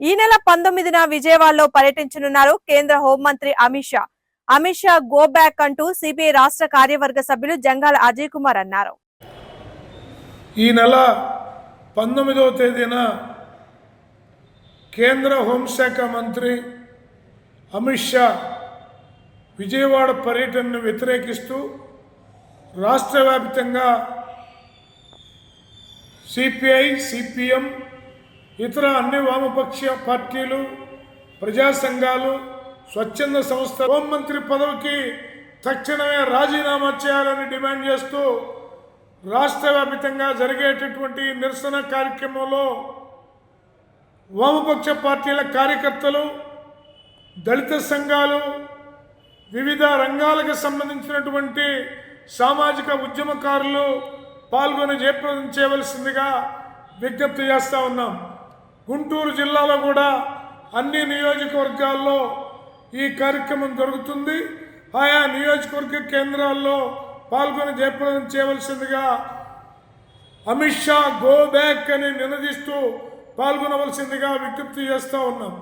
ఈ నెల పంతొమ్మిదిన విజయవాడలో పర్యటించనున్నారు కేంద్ర హోంమంత్రి అమిత్ షా. అమిత్ షా గో బ్యాక్ అంటూ సిపిఐ రాష్ట్ర కార్యవర్గ సభ్యులు జంగాల అజయ్ కుమార్ అన్నారు. ఈ నెల పంతొమ్మిదవ తేదీన కేంద్ర హోంశాఖ మంత్రి అమిత్ షా విజయవాడ పర్యటనను వ్యతిరేకిస్తూ రాష్ట్ర వ్యాప్తంగా సిపిఐ సిపిఎం ఇతర అన్ని వామపక్ష పార్టీలు ప్రజా సంఘాలు స్వచ్ఛంద సంస్థ హోంమంత్రి పదవికి తక్షణమే రాజీనామా చేయాలని డిమాండ్ చేస్తూ రాష్ట్ర వ్యాప్తంగా జరిగేటటువంటి నిరసన కార్యక్రమంలో వామపక్ష పార్టీల కార్యకర్తలు దళిత సంఘాలు వివిధ రంగాలకు సంబంధించినటువంటి సామాజిక ఉద్యమకారులు పాల్గొని జయప్రదం చేయవలసిందిగా విజ్ఞప్తి చేస్తూ ఉన్నాం. గుంటూరు జిల్లాలో కూడా అన్ని నియోజకవర్గాల్లో ఈ కార్యక్రమం జరుగుతుంది. ఆయా నియోజకవర్గ కేంద్రాల్లో పాల్గొని జయప్రదం చేయవలసిందిగా అమిత్ షా గో బ్యాక్ అని నినదిస్తూ పాల్గొనవలసిందిగా విజ్ఞప్తి చేస్తూ ఉన్నాం.